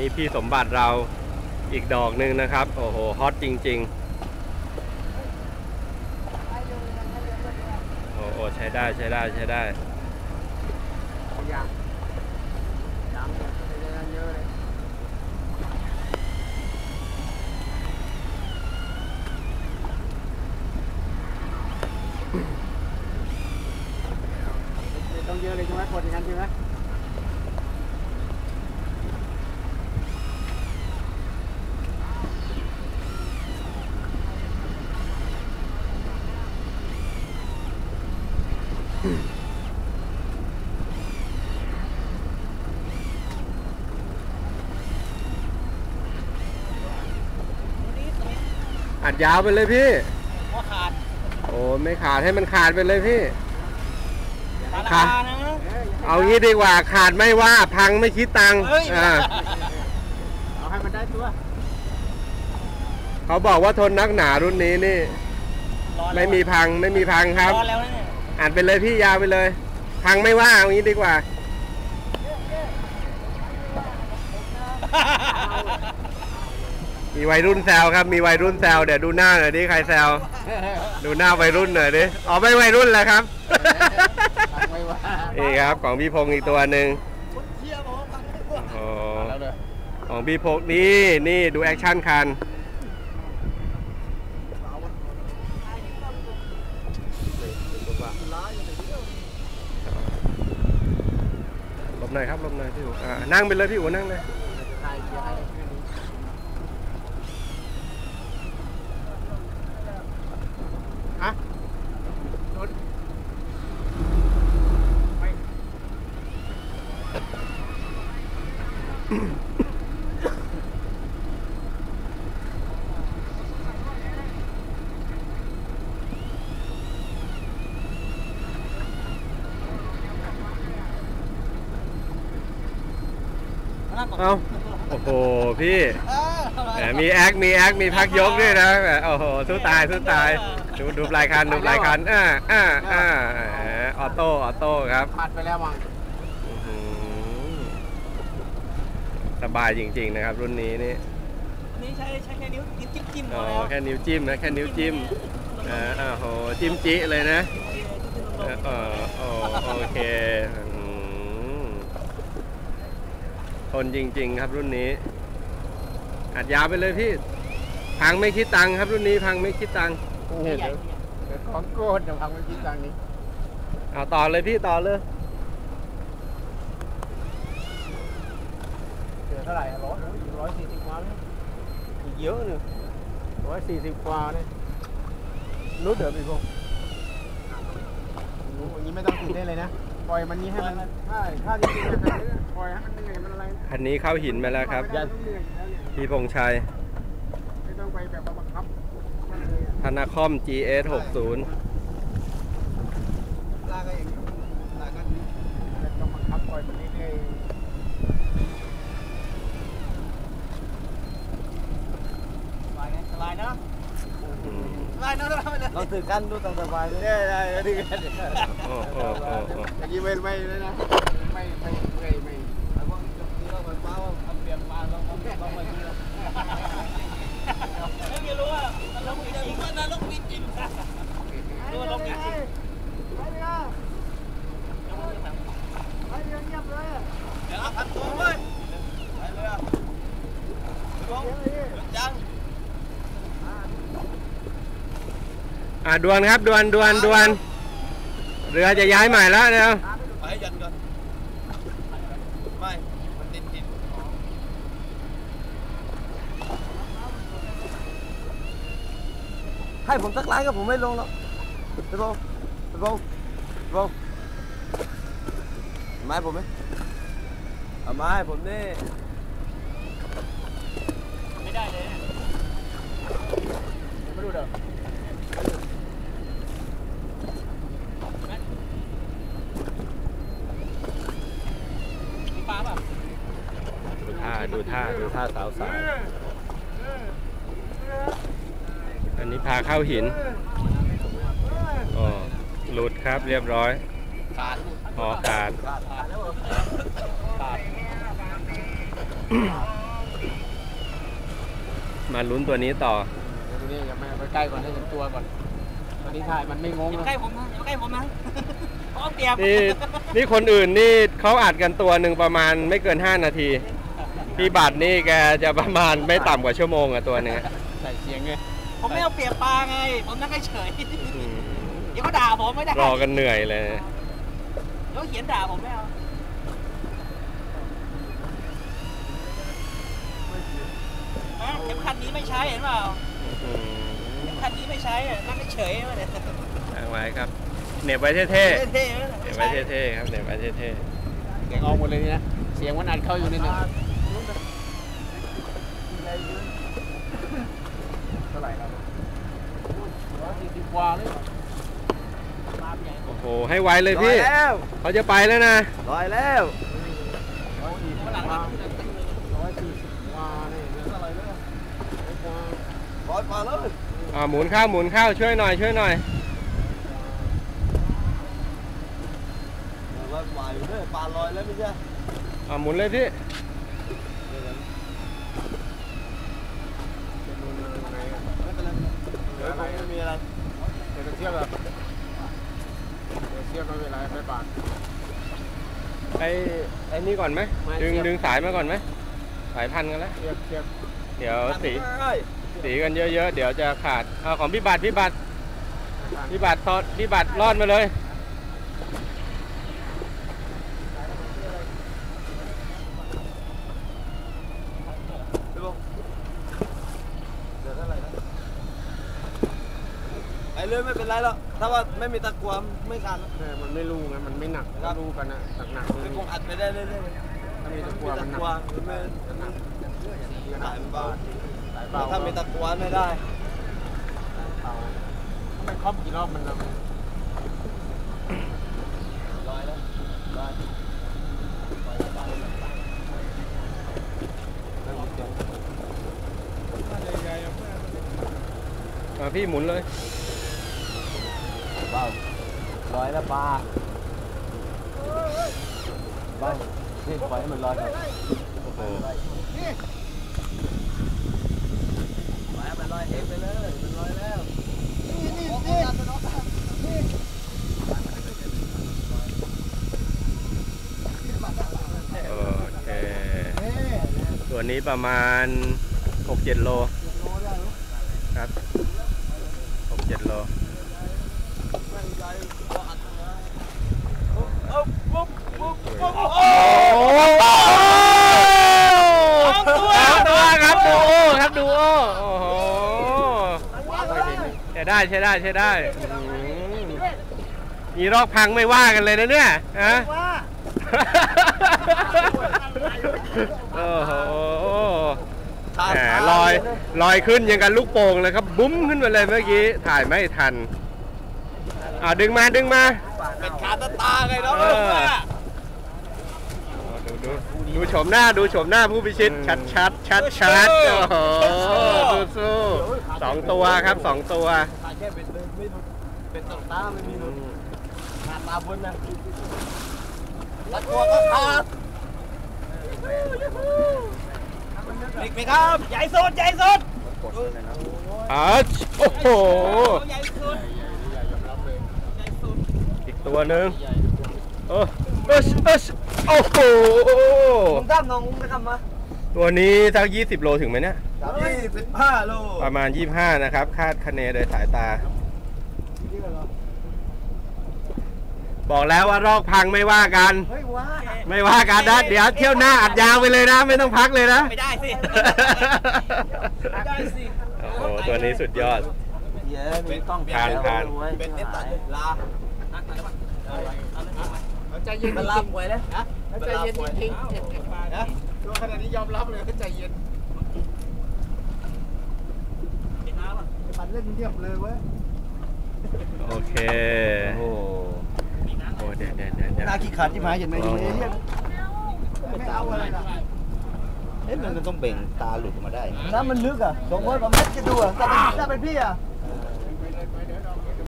นี้พี่สมบัติเราอีกดอกหนึ่งนะครับ โอ้โห ฮอตจริง ๆ โอ้โหใช้ได้ใช้ได้ใช้ได้ ยังยังเยอะเลย ต้องเยอะเลยใช่ไหมกดอย่างนั้นใช่ไหม อัดยาวไปเลยพี่ว่าขาดโอ้ไม่ขาดให้มันขาดไปเลยพี่ราครัคาบนะเอางี้ดีกว่าขาดไม่ว่าพังไม่คิดตังค์เฮ้ยอ่าเอาให้มันได้ตัวเขาบอกว่าทนนักหนารุ่นนี้นี่ รอแล้วไม่มีพังไม่มีพังครับ รอแล้วนะเนี่ยอัดไปเลยพี่ยาวไปเลย พังไม่ว่าเอางี้ดีกว่า มีวัยรุ่นแซวครับ มีวัยรุ่นแซวเดี๋ยวดูหน้าหน่อยดิใครแซวดูหน้าวัยรุ่นหน่อยดิอ๋อไม่วัยรุ่นแล้วครับไม่ว่านี่ครับของพี่พงษ์อีกตัวหนึ่งเชียร์บอกว่าพังไม่กลัวอ๋อแล้วเลยของพี่พงษ์นี่นี่ดูแอคชั่นคันหลบหน่อยครับหลบหน่อยพี่อู๋อ่านั่งไปเลยพี่อู๋นั่งเลย ใครจะให้แค่นี้ฮะรถไม่ นั่งก่อน เอาโอ้โหพี่เออแหมมีแอค มีแอค มีพักยกด้วยนะแหมโอ้โหสู้ตายสู้ตาย ดูดูปลายคันดูปลายคันอ่าอ่าอ่าแหมออโต้ออโต้ครับผัดไปแล้วมั้งอื้อหือสบายจริง ๆ นะครับ รุ่นนี้นี่นี่ใช้ใช้แค่นิ้วนิ้วจิ้มจิ้มอ๋อพอแล้วแค่นิ้วจิ้มนะ แค่นิ้วจิ้มอ่าอ่าโหจิ้มจิเลยนะเออเออโอโอเคอื้อหือท นจริง ๆ ครับรุ่นนี้อัดยาวไปเลยพี่พังไม่คิดตังค์ครับรุ่นนี้พังไม่คิดตังค์เดี๋ยวเดี๋ยวของโกดเดี๋ยวพังไมันคิดตังค์นี้เอาต่อเลยพี่ต่อเลยเดือเท่าไหร่ร้อยร้อยสี่สิบกว่าเลยอีกเยอะเลยร้อยสี่สิบกว่าเลยรู้เดี๋ยวพี่พงรู้อย่างนี้ไม่ต้องตีได้เลยนะ ปล่อยมันนี้ให้มันถ้าถ้าจริงๆจะแบบนี้ปล่อยให้มันเหนื่อยมันอะไรคันนี้เข้าหินมาแล้วครับไม่ต้องเหนื่อยแล้วเนี่ยพี่พงชัยไม่ต้องไปแบบบังคับมันเลยอะธนาคอม GS 60ลากก็อย่างนี้ลากก็ไม่ต้องบังคับปล่อยมันเรื่อยสบายไงสบายเนอะอืมสบายเนอะทำไปเลยๆเราตื่นกันดูตามสบายเลยได้ได้ได้ดีกันโอ้โหอย่างนี้ไม่ไม่เลยนะไม่ไม่ไม่ไม่ไม่รู้ว่าลงจริงว่านะลงจริงรู้ว่าลงจริงไปเลยนะไปเงียบเลย เดี๋ยวเอาพันตัวเว้ยไปเลยอะลงจัง อะดวนครับดวนดวนดวนเรือจะย้ายใหม่แล้วเดี๋ยวไปยันก่อนไม่มันติดติดให้ผมสักล้านก็ผมไม่ลงหรอกไปบงไปบงไปบงไม้ผมไหมเอาไม้ผมนี่ไม่ได้เลย ไม่รู้เด้อ มีปลาป่ะ ดู ท่าดูท่าดูท่าสาวสาวอันนี้พาเข้าหินอ๋อหลุดครับเรียบร้อยขาดพอขาดขาดขาดแล้วเหรอขาดมาลุ้นตัวนี้ต่อเดี๋ยวตัวนี้อย่าไม่ไปใกล้ก่อนให้เห็นตัวก่อนตอนนี้ถ่ายมันไม่งงอย่านะใกล้ผมนะอย่าใกล้ผมนะเพราะเอาเปรียบนี่นี่คนอื่นนี่เขาอัดกันตัวหนึ่งประมาณไม่เกิน 5 นาที พี่บัตรนี่แกจะประมาณไม่ต่ำกว่าชั่วโมงอะตัวหนึงอะใส่เสียงไงผมไม่เอาเปรียบปลาไง ผมนั่งเฉยอืมๆเดี๋ยวเขาด่าผมไม่ได้รอกันเหนื่อยเลย เดี๋ยวเขียนด่าผมไม่เอาอะเข็มขัดนี้ไม่ใช้เห็นเปล่าอืมเข็มขัดนี้ไม่ใช้อะนั่งเฉยๆมาเนี่ยตั้งไว้ครับเหน็บไว้เท่ๆเท่ๆเหน็บไว้เท่ๆครับเหน็บไว้เท่เสียงออกหมดเลยนี่นะ เสียงมันอัดเข้าอยู่ในหนึ่ง เท่าไหร่ครับร้อยสี่สิบกว่าเลยๆโอ้โห ให้ไวเลยลอยพี่แล้วเขาจะไปแล้วนะลอยแล้วร้อยสี่สิบกว่าร้อยสี่สิบกว่าเนี่ยเท่าไหร่เนี่ยร้อยกว่าลอยมาเลยอ่าหมุนข้าวหมุนข้าวช่วยหน่อยช่วยหน่อยลอยมาอยู่เนี่ยปลาลอยแล้วไม่ใช่อ่าหมุนเลยพี่ ไม่เป็นไรเดี๋ยวคงไม่มีอะไร เดี๋ยวจะเทียบแบบเดี๋ยวเทียบไม่ เป็นไรไม่บาดไอ้ไอ้นี่ก่อนไหมไม่ดึงเสียบ ดึงสายมาก่อนไหมสายพันกันแล้วเทียบเทียบเดี๋ยวสีได้สีกันเยอะๆ เดี๋ยวจะขาดเอาของพี่บัตรพี่บัตรพี่บัตรทอดพี่บัตรรอดมาเลยเดี๋ยวเดี๋ยวเท่าไหร่นะไปเลยไม่เป็นไรหรอก ถ้าว่าไม่มีตะกวมไม่ขาดหรอกแต่มันไม่รู้ไงมันไม่หนักครับรู้กันนะหนักหนักๆมันนี่คงอัดไปได้เรื่อยๆถ้ามีมีตะกัวตะมันหนักกวหรือไม่หนักสายมันเบาสายแต่เบาถ้ามีตะกวไม่ได้เบาถ้ามันครอบกี่รอบมันจะมันลอยแล้วลอยแล้วมีเสียงอ่าพี่หมุนเลย เบาลอยแล้วปลาเบานี่ปล่อยให้มันลอยก่อนโอ้โหปล่อยให้มันลอยเองไปเลยมันลอยแล้วโอเค ตัวนี้ประมาณ 6-7 โล ครับ 6-7 โล โอ้ สองตัวครับดูโอครับดูโอโอ้โหใช้ได้ใช้ได้ใช้ได้มีรอกพังไม่ว่ากันเลยนะเนี่ยฮะโอ้โหแหมลอยลอยขึ้นยังกันลูกโป่งเลยครับ บุ้มขึ้นมาเลยเมื่อกี้ ถ่ายไม่ทัน อ่าดึงมาดึงมาเป็นขาตาตาไงเนาะเออ ดูดูชมหน้าดูชมหน้าผู้พิชิต ชัดชัดชัดชัดโอ้โหสู้สู้สองตัวครับสองตัวถ่ายแค่เป็นเป็นไม่เป็นตาตาไม่มีหนุนขาตาบนนะตะกวก็ขาดบิ๊กไหมครับใหญ่สุดใหญ่สุดอ่าโอ้โหใหญ่สุดใหญ่ยอมรับเลยใหญ่สุดอีกตัวหนึ่งเออ เอสเอสโอ้โหมึงทำน้องมึงทำมาตัวนี้สัก20 โลถึงไหมเนี่ย ยี่สิบห้าโลประมาณ 25 นะครับ คาดคะเนโดยสายตาบอกแล้วว่ารอกพังไม่ว่ากัน เฮ้ยว้าไม่ว่ากันนะ เดี๋ยวเที่ยวหน้าอัดยาวไปเลยนะ ไม่ต้องพักเลยนะ ไม่ได้สิไม่ได้สิโอ้โห ตัวนี้สุดยอด เย้มีกล้องผ่านผ่านเป็นเน็ตตัดลานักไหนวะเอาเลยเอาเลยเอาเลยใจเย็นมันลาป่วยเลยใจเย็นจริงๆนะตัวขนาดนี้ยอมรับเลยก็ใจเย็นเห็นน้ำอะปันเล่นเรียบเลยเว้ย โอเค โอ้โหเดี๋ยวเดี๋ยวเดี๋ยวเดี๋ยวนาขี้ขาดที่หมายเห็นไหมอยู่ในเรียกไม่เอาอะไรล่ะเอ๊ะมันต้องเบ่งตาหลุดออกมาได้ น้ำมันลึกอะสองร้อยกว่าเมตรจะดูอะถ้าเป็นถ้าเป็นพี่อะ